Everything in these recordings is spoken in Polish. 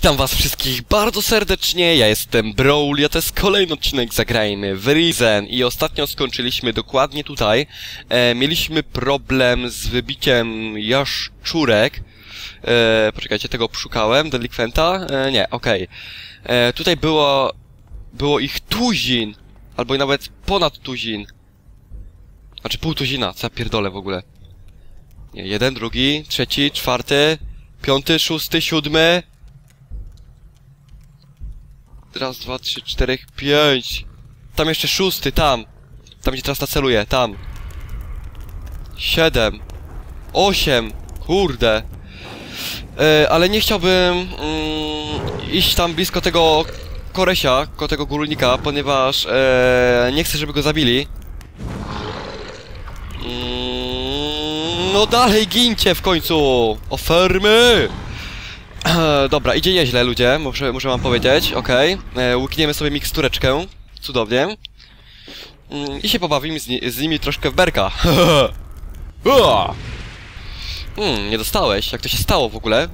Witam was wszystkich bardzo serdecznie, ja jestem Brawl, a to jest kolejny odcinek Zagrajmy w Risen i ostatnio skończyliśmy dokładnie tutaj. E, mieliśmy problem z wybiciem jaszczurek. E, poczekajcie, tego szukałem, delikwenta? E, nie, okej. E, Tutaj było, było ich tuzin, albo nawet ponad tuzin. Znaczy pół tuzina, co ja pierdolę w ogóle. Nie, jeden, drugi, trzeci, czwarty, piąty, szósty, siódmy. Raz, dwa, trzy, cztery, pięć. Tam jeszcze szósty, tam. Tam gdzie teraz naceluję, tam. Siedem. Osiem. Kurde. E, ale nie chciałbym mm, iść tam blisko tego koresia, ko tego górnika, ponieważ e, nie chcę, żeby go zabili. Mm, no dalej gincie w końcu! Ofermy! Dobra, idzie nieźle, ludzie, muszę, muszę wam powiedzieć, okej. Okay. Łykniemy sobie mikstureczkę, cudownie. Mm, I się pobawimy z, ni z nimi troszkę w berka. Hmm, nie dostałeś, jak to się stało w ogóle?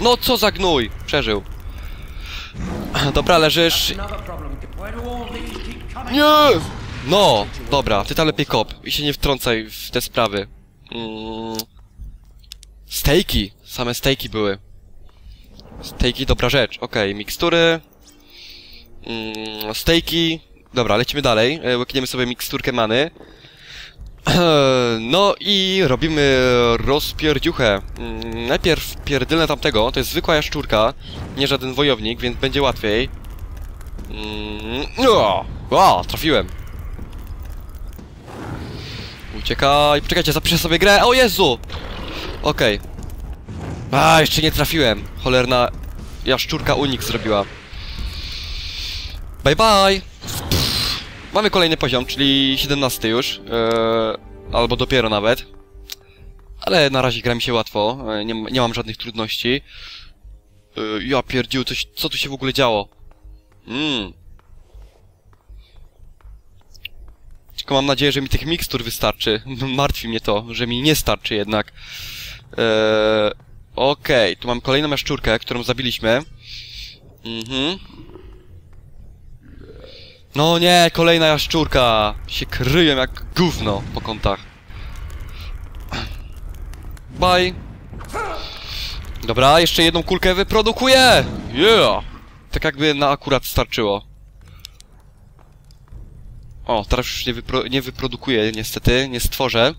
No co za gnój, przeżył. Dobra, leżysz. Nie! No, dobra, ty tam lepiej kop i się nie wtrącaj w te sprawy. Mm. Stejki, same stejki były. Stejki, dobra rzecz. Okej, mikstury. Mm, stejki. Dobra, lecimy dalej. E, Łykniemy sobie miksturkę many. No i robimy rozpierdziuchę. Mm, Najpierw pierdylę tamtego, to jest zwykła jaszczurka, nie żaden wojownik, więc będzie łatwiej. Mm, O, o, trafiłem. Uciekaj, poczekajcie, zapiszę sobie grę. O Jezu! Okej. A, jeszcze nie trafiłem. Cholerna jaszczurka unik zrobiła. Bye bye! Pff. Mamy kolejny poziom, czyli 17 już. Eee, albo dopiero nawet. Ale na razie gra mi się łatwo. E, nie, nie mam żadnych trudności. Eee, ja pierdził, coś, co tu się w ogóle działo? Mmm. Tylko mam nadzieję, że mi tych mikstur wystarczy. Martwi mnie to, że mi nie starczy jednak. Eee, Okej, tu mam kolejną jaszczurkę, którą zabiliśmy. Mhm. No nie, kolejna jaszczurka! Się kryję jak gówno po kątach. Bye! Dobra, jeszcze jedną kulkę wyprodukuję! Yeah! Tak jakby na akurat starczyło. O, teraz już nie, wypro nie wyprodukuję, niestety, nie stworzę.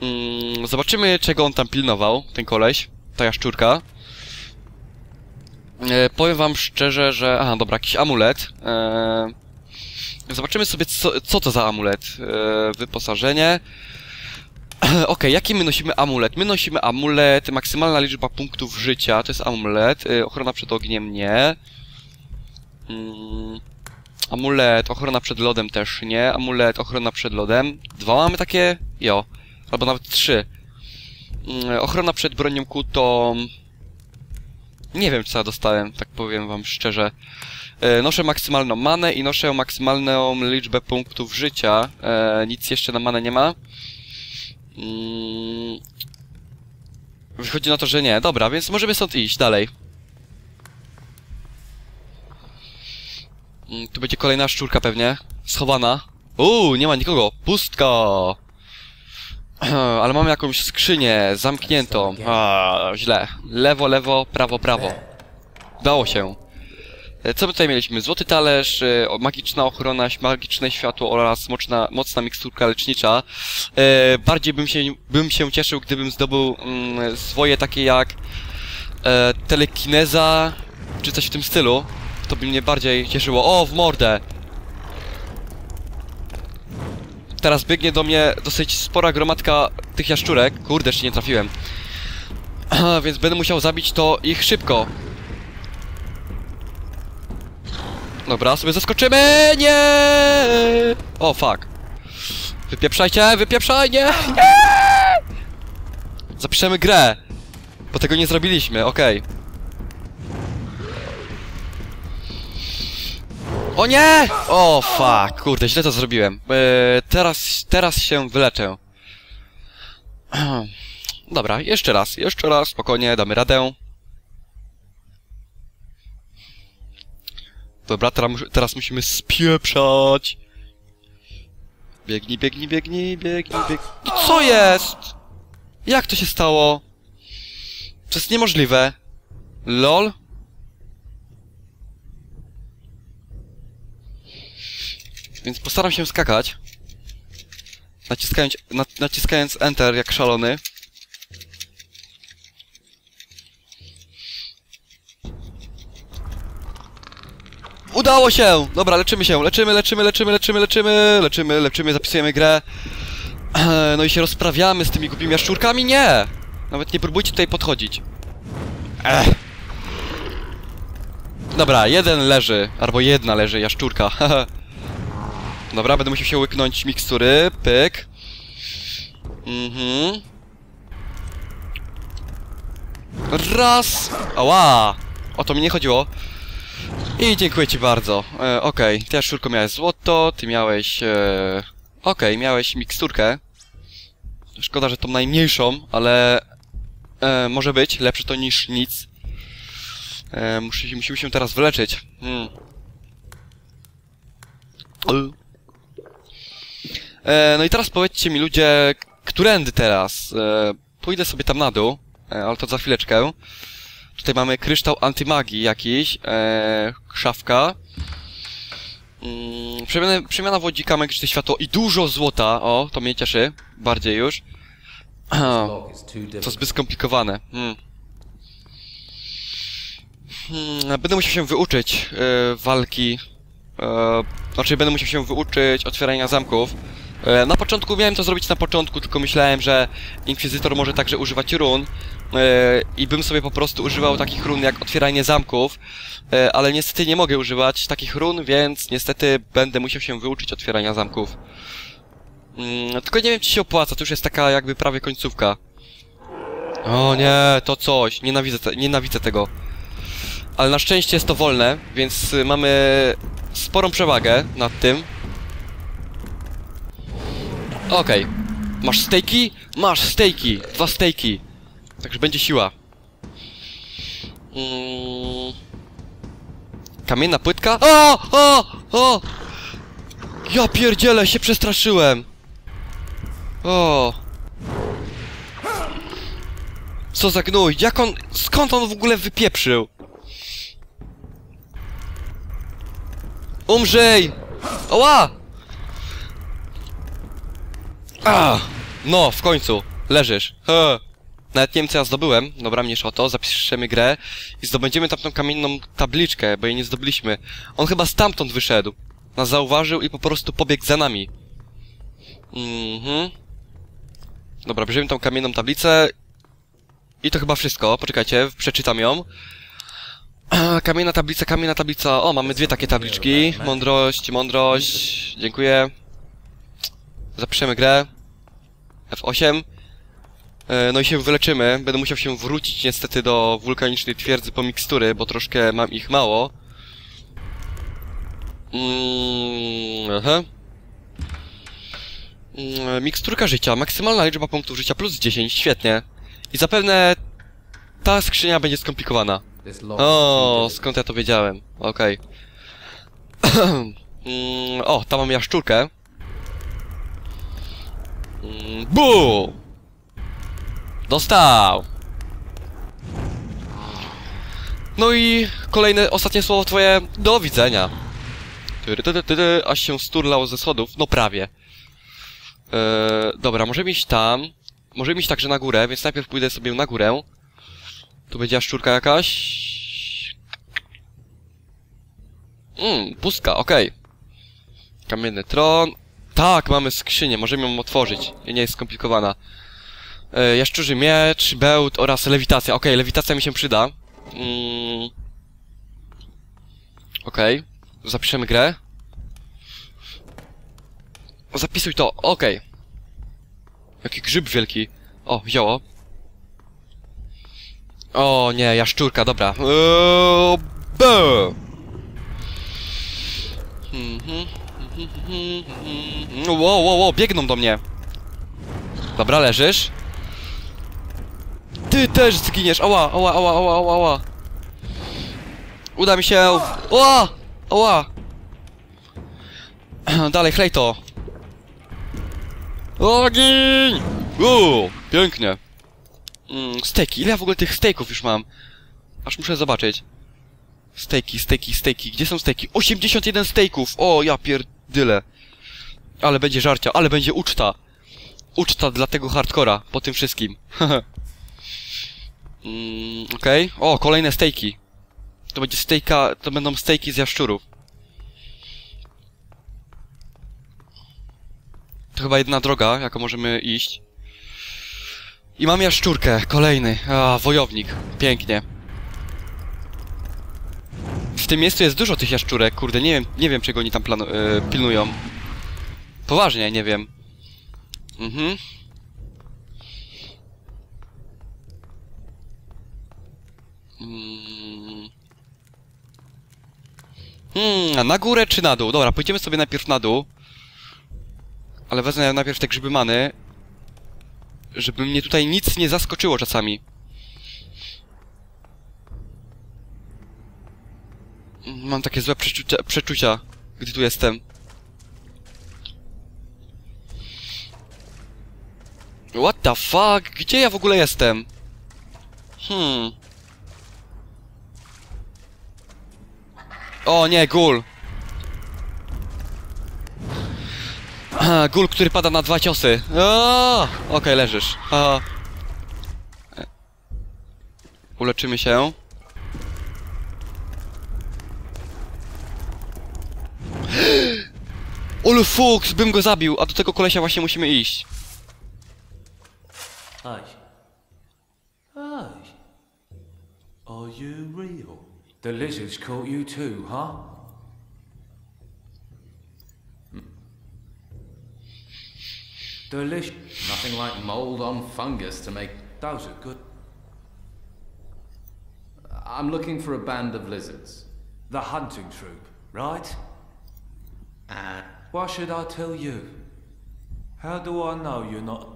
Mm, zobaczymy, czego on tam pilnował, ten koleś, ta jaszczurka. E, powiem wam szczerze, że... Aha, dobra, jakiś amulet. E, zobaczymy sobie, co, co to za amulet. E, wyposażenie. Okej, okay, jaki my nosimy amulet? My nosimy amulet, maksymalna liczba punktów życia, to jest amulet. E, ochrona przed ogniem nie. Mm, amulet, ochrona przed lodem też nie. Amulet, ochrona przed lodem. Dwa mamy takie? Jo. Albo nawet trzy. Mm, ochrona przed bronią kutą... Nie wiem, co ja dostałem, tak powiem wam szczerze. E, noszę maksymalną manę i noszę maksymalną liczbę punktów życia. E, nic jeszcze na manę nie ma. Mm. Wychodzi na to, że nie. Dobra, więc możemy stąd iść dalej. Mm, tu będzie kolejna szczurka pewnie. Schowana. Uuu, nie ma nikogo. Pustka! Ale mamy jakąś skrzynię zamkniętą. A, źle. Lewo, lewo, prawo, prawo. Udało się. E, Co my tutaj mieliśmy? Złoty talerz, e, magiczna ochrona, magiczne światło oraz mocna, mocna miksturka lecznicza. E, bardziej bym się, bym się cieszył, gdybym zdobył mm, swoje takie jak telekineza, czy coś w tym stylu. To by mnie bardziej cieszyło. O, w mordę! Teraz biegnie do mnie dosyć spora gromadka tych jaszczurek. Kurde, jeszcze nie trafiłem. Więc będę musiał zabić to ich szybko. Dobra, sobie zaskoczymy! Nie! O, fuck. Wypieprzajcie, wypieprzaj, nie! nie! Zapiszemy grę. Bo tego nie zrobiliśmy, okej. Okay. O nie! O, fuck, kurde, źle to zrobiłem. Eee, teraz, teraz się wyleczę. Dobra, jeszcze raz, jeszcze raz, spokojnie, damy radę. Dobra, teraz, teraz musimy spieprzać. Biegnij, biegnij, biegnij, biegnij, biegnij. Co jest? Jak to się stało? To jest niemożliwe. LOL? Więc postaram się skakać. Naciskając, na, naciskając Enter jak szalony. Udało się! Dobra, leczymy się, leczymy, leczymy, leczymy, leczymy, leczymy, leczymy, leczymy, zapisujemy grę. No i się rozprawiamy z tymi głupimi jaszczurkami? Nie! Nawet nie próbujcie tutaj podchodzić. Ech. Dobra, jeden leży, albo jedna leży, jaszczurka. Dobra, będę musiał się łyknąć mikstury, pyk. Mhm. Raz! Ała! O to mi nie chodziło. I dziękuję ci bardzo. E, Okej, ty jaszczurko miałeś złoto, ty miałeś... E, Okej, miałeś miksturkę. Szkoda, że tą najmniejszą, ale... E, może być, lepsze to niż nic. E, musi, musimy się teraz wyleczyć. Hmm. E, no i teraz powiedzcie mi ludzie, którędy teraz? E, pójdę sobie tam na dół, e, ale to za chwileczkę. Tutaj mamy kryształ antymagii jakiś, szafka. Mm, przemiana, przemiana wodzika, magiczne światło i dużo złota. O, to mnie cieszy. Bardziej już. To zbyt skomplikowane. Hmm. Hmm, będę musiał się wyuczyć e, walki. E, znaczy, będę musiał się wyuczyć otwierania zamków. E, na początku miałem to zrobić na początku, tylko myślałem, że Inkwizytor może także używać run. E, I bym sobie po prostu używał takich run jak otwieranie zamków. E, ale niestety nie mogę używać takich run, więc niestety będę musiał się wyuczyć otwierania zamków. Mm, tylko nie wiem, czy się opłaca, to już jest taka jakby prawie końcówka. O nie, to coś. Nienawidzę, te, nienawidzę tego. Ale na szczęście jest to wolne, więc mamy sporą przewagę nad tym. Okej. Masz stejki? Masz stejki. Dwa stejki. Także będzie siła. Mm. Kamienna płytka? O! O! O! Ja pierdzielę, się przestraszyłem. O! Co za gnój? Jak on... Skąd on w ogóle wypieprzył? Umrzyj! Oła! A! No, w końcu. Leżysz. He. Nawet nie wiem, co ja zdobyłem. Dobra, mniejsza o to. Zapiszemy grę i zdobędziemy tam tą kamienną tabliczkę, bo jej nie zdobyliśmy. On chyba stamtąd wyszedł. Nas zauważył i po prostu pobiegł za nami. Mhm. Dobra, bierzemy tą kamienną tablicę. I to chyba wszystko. Poczekajcie, przeczytam ją. Kamienna tablica, kamienna tablica. O, mamy dwie takie tabliczki. Mądrość, mądrość. Dziękuję. Zapiszemy grę. F8. E, No i się wyleczymy. Będę musiał się wrócić niestety do wulkanicznej twierdzy po mikstury, bo troszkę mam ich mało. Mm, aha. Mm, Miksturka życia. Maksymalna liczba punktów życia plus 10. Świetnie. I zapewne ta skrzynia będzie skomplikowana. O, skąd ja to wiedziałem? Okej. Mm, o, tam mam jaszczurkę. Mm, Bu! Dostał! No i kolejne, ostatnie słowo twoje. Do widzenia. Tyry, tyry, tyry, aż się sturlał ze schodów. No prawie. Eee, dobra, możemy iść tam. Możemy iść także na górę, więc najpierw pójdę sobie na górę. Tu będzie jaszczurka jakaś. Mmm, pustka, okej. Kamienny tron. Tak, mamy skrzynię, możemy ją otworzyć. Nie jest skomplikowana. E, jaszczurzy miecz, bełt oraz lewitacja. Okej, lewitacja mi się przyda. Mm. Okej, zapiszemy grę. Zapisuj to, okej. Jaki grzyb wielki. O, wzięło. O nie, jaszczurka, dobra. Eee, mhm, mhm. Wow, wow, wow, biegną do mnie. Dobra, leżysz. Ty też zginiesz, ała, ała, ała, ała, ała, ała. Uda mi się. O! Oła! Dalej, chlej to! Ogień! Uuu, pięknie. Mm, steki, ile ja w ogóle tych steków już mam? Aż muszę zobaczyć. Steki, steki, steki. Gdzie są steki? 81 steków! O, ja pierdyle. Ale będzie żarcia, ale będzie uczta. Uczta dla tego hardcora, po tym wszystkim. mm, Okej. O, kolejne stejki. To będzie stejka, to będą stejki z jaszczurów. To chyba jedna droga, jaką możemy iść. I mam jaszczurkę, kolejny. A, wojownik. Pięknie. W tym miejscu jest dużo tych jaszczurek, kurde, nie wiem, nie wiem czego oni tam planu- e, pilnują. Poważnie, nie wiem. Mhm. Mm. Hmm, a na górę czy na dół? Dobra, pójdziemy sobie najpierw na dół. Ale wezmę najpierw te grzyby many. Żeby mnie tutaj nic nie zaskoczyło czasami. Mam takie złe przeczucia, przeczucia gdy tu jestem. What the fuck? Gdzie ja w ogóle jestem? Hmm. O nie, gul. Aha, Gul, który pada na dwa ciosy. Okej, leżysz. A. E. Uleczymy się. Ole fuks, bym go zabił, a do tego kolesia właśnie musimy iść. Hey. Hey. Are you real? The lizards caught you too, huh? Hmm. Delicious. Nothing like mold on fungus to make. Those are good. I'm looking for a band of lizards. The hunting troop, right? And why should I tell you? How do I know you're not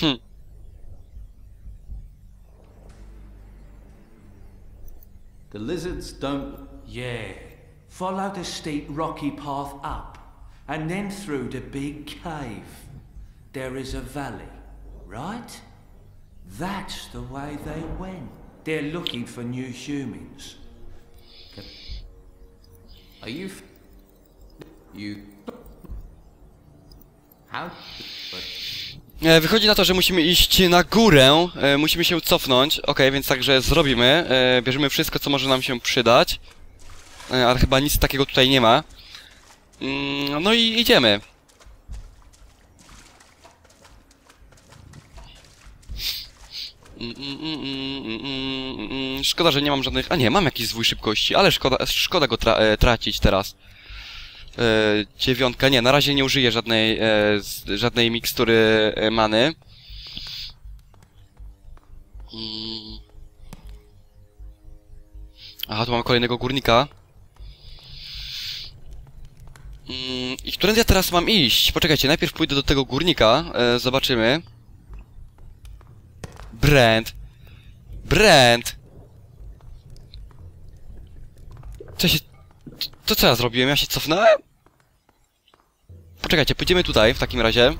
Hmm. The lizards don't. Yeah. Follow the steep rocky path up, and then through the big cave. There is a valley, right? That's the way they went. They're looking for new humans. Are you. F- you. E, Wychodzi na to, że musimy iść na górę, e, musimy się cofnąć. Okej, więc także zrobimy. E, bierzemy wszystko, co może nam się przydać. Ale chyba nic takiego tutaj nie ma. Mm, no i idziemy. Mm, mm. Szkoda, że nie mam żadnych... A nie, mam jakiś zwój szybkości, ale szkoda, szkoda go tra tracić teraz. E, dziewiątka, nie, na razie nie użyję żadnej, e, żadnej mikstury e, many. Mm. Aha, tu mamy kolejnego górnika. Mm, I którędy ja teraz mam iść? Poczekajcie, najpierw pójdę do tego górnika, zobaczymy. Brand. Brand! Co się... To co ja zrobiłem? Ja się cofnąłem? Poczekajcie, pójdziemy tutaj w takim razie.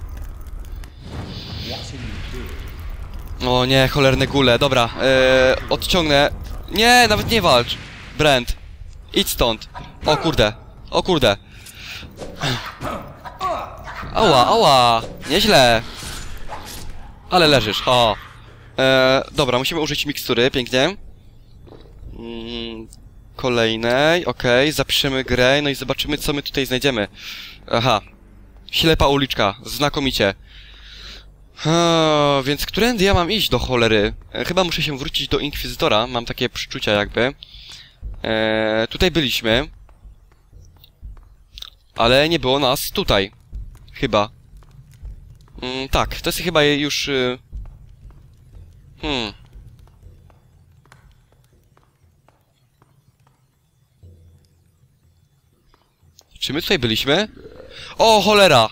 O nie, cholerne gule, dobra, e, odciągnę. Nie, nawet nie walcz. Brand. Idź stąd. O kurde, o kurde. Ała, ała, nieźle. Ale leżysz, o. E, dobra, musimy użyć mikstury, pięknie. Mm, kolejnej, okej, zapiszemy grę, no i zobaczymy, co my tutaj znajdziemy. Aha. Ślepa uliczka, znakomicie. Eee, więc którędy ja mam iść do cholery? E, chyba muszę się wrócić do Inkwizytora, mam takie przeczucia jakby. Eee, tutaj byliśmy. Ale nie było nas tutaj. Chyba. Mm, tak, to jest chyba już... Y... Hmm. Czy my tutaj byliśmy? O, cholera!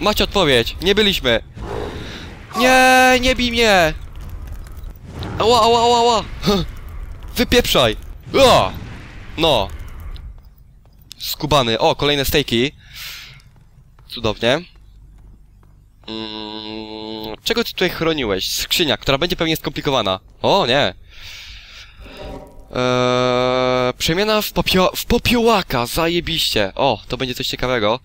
Macie odpowiedź, nie byliśmy. Nie, nie bij mnie! Ała, ała, ała, ała! Wypieprzaj! No. skubany. O, kolejne stejki. Cudownie. Mm, czego ty tutaj chroniłeś? Skrzynia, która będzie pewnie skomplikowana. O, nie. Eee, przemiana w, popio w popiołaka, zajebiście. O, to będzie coś ciekawego.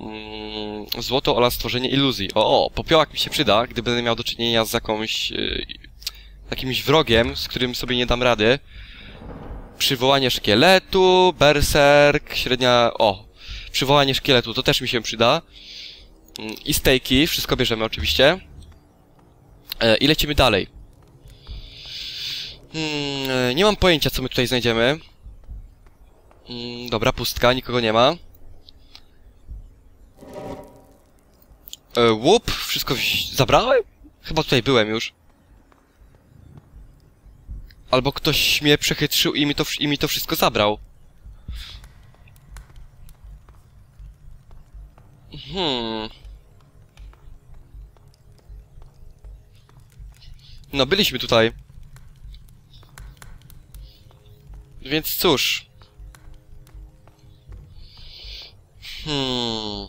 Mm, złoto oraz stworzenie iluzji. O, o, popiołak mi się przyda, gdy będę miał do czynienia z jakąś... Yy, jakimś wrogiem, z którym sobie nie dam rady. Przywołanie szkieletu, berserk, średnia... O, przywołanie szkieletu, to też mi się przyda. Mm, I stejki, wszystko bierzemy oczywiście. E, I lecimy dalej. Hmm, e, nie mam pojęcia, co my tutaj znajdziemy. Mm, dobra, pustka, nikogo nie ma. E, łup, wszystko zabrałem? Chyba tutaj byłem już. Albo ktoś mnie przechytrzył i mi to, i mi to wszystko zabrał. Hmm. No, byliśmy tutaj. Więc cóż. Hmm.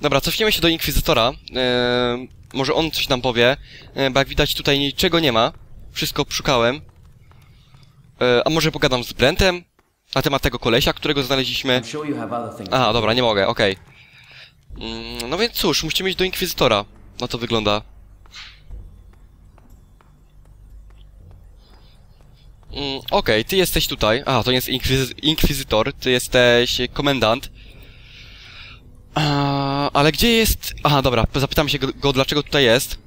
Dobra, cofniemy się do Inkwizytora. Eee, może on coś nam powie, e, bo jak widać tutaj niczego nie ma. Wszystko szukałem. E, a może pogadam z Brentem na temat tego kolesia, którego znaleźliśmy. Aha, dobra, nie mogę, okej. Mm, no więc cóż, musimy iść do Inkwizytora. Na to wygląda. Mm, okej, ty jesteś tutaj. A, to nie jest inkwizy Inkwizytor, ty jesteś komendant. A, ale gdzie jest... Aha, dobra, zapytam się go, go dlaczego tutaj jest.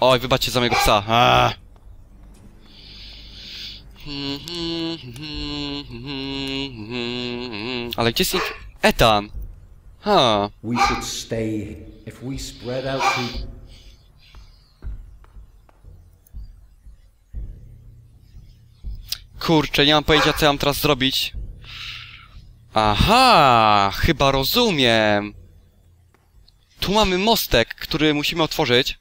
Oj, wybaczcie za mojego psa. A. Ale gdzie jest. Etan? Ha. We Kurczę, nie mam pojęcia co ja mam teraz zrobić. Aha, chyba rozumiem. Tu mamy mostek, który musimy otworzyć.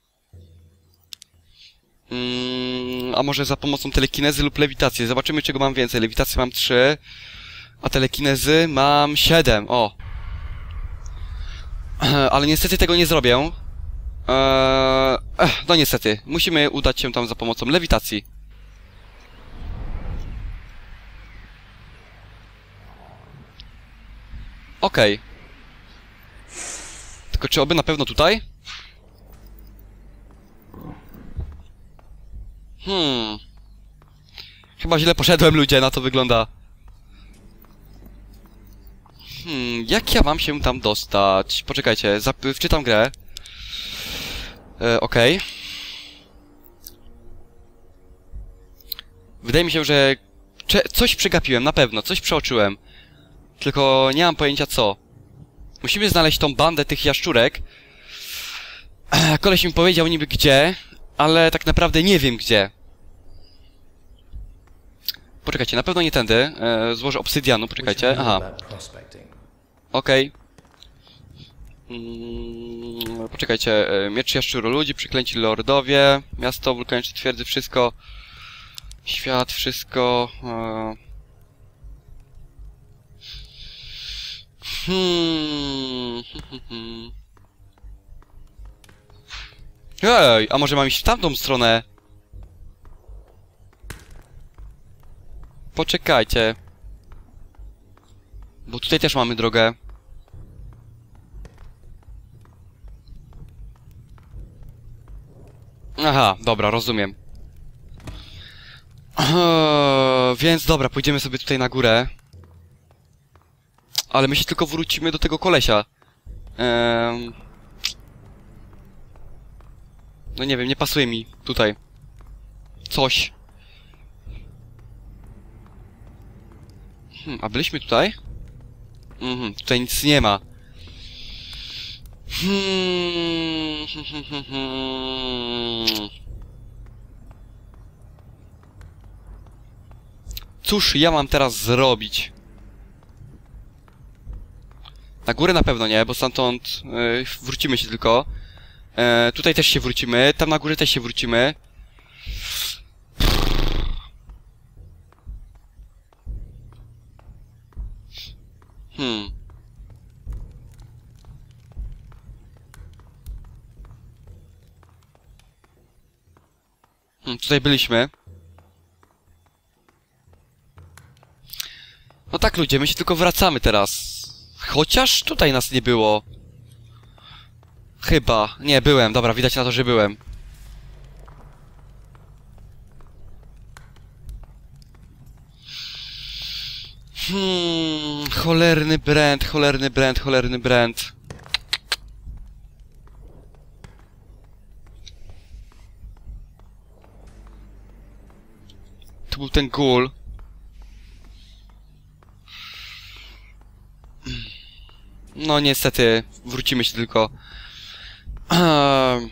Mm, a może za pomocą telekinezy lub lewitacji. Zobaczymy czego mam więcej. Lewitację mam 3, a telekinezy mam 7. O. Ale niestety tego nie zrobię. Eee, no niestety. Musimy udać się tam za pomocą lewitacji. Okej. Tylko czy oby na pewno tutaj? Hmm. Chyba źle poszedłem, ludzie, na to wygląda. Hmm, jak ja mam się tam dostać? Poczekajcie, wczytam grę. E, Okej. Wydaje mi się, że cze- coś przegapiłem, na pewno, coś przeoczyłem. Tylko nie mam pojęcia co. Musimy znaleźć tą bandę tych jaszczurek. Koleś mi powiedział niby gdzie, ale tak naprawdę nie wiem gdzie. Poczekajcie, na pewno nie tędy. E, złożę obsydianu, poczekajcie. Aha, okej. Mm, poczekajcie, e, miecz jaszczuru ludzi, przyklęci lordowie, miasto, wulkaniczne twierdzy, wszystko. Świat, wszystko. E, Hmm. Ej, a może mam iść w tamtą stronę? Poczekajcie. Bo tutaj też mamy drogę. Aha, dobra, rozumiem. Eee, więc dobra, pójdziemy sobie tutaj na górę. Ale my się tylko wrócimy do tego kolesia. Ehm... No nie wiem, nie pasuje mi tutaj. Coś. Hmm, a byliśmy tutaj? Mhm, tutaj nic nie ma. Hmm. Cóż ja mam teraz zrobić? Na górę na pewno nie, bo stamtąd yy, wrócimy się tylko. E, tutaj też się wrócimy, tam na górze też się wrócimy. Hmm. Hmm, tutaj byliśmy. No tak ludzie, my się tylko wracamy teraz. Chociaż tutaj nas nie było. Chyba. Nie, byłem. Dobra, widać na to, że byłem. Hmm, cholerny brand, cholerny brand, cholerny brand. Tu był ten ghoul. No niestety, wrócimy się tylko. Ehm,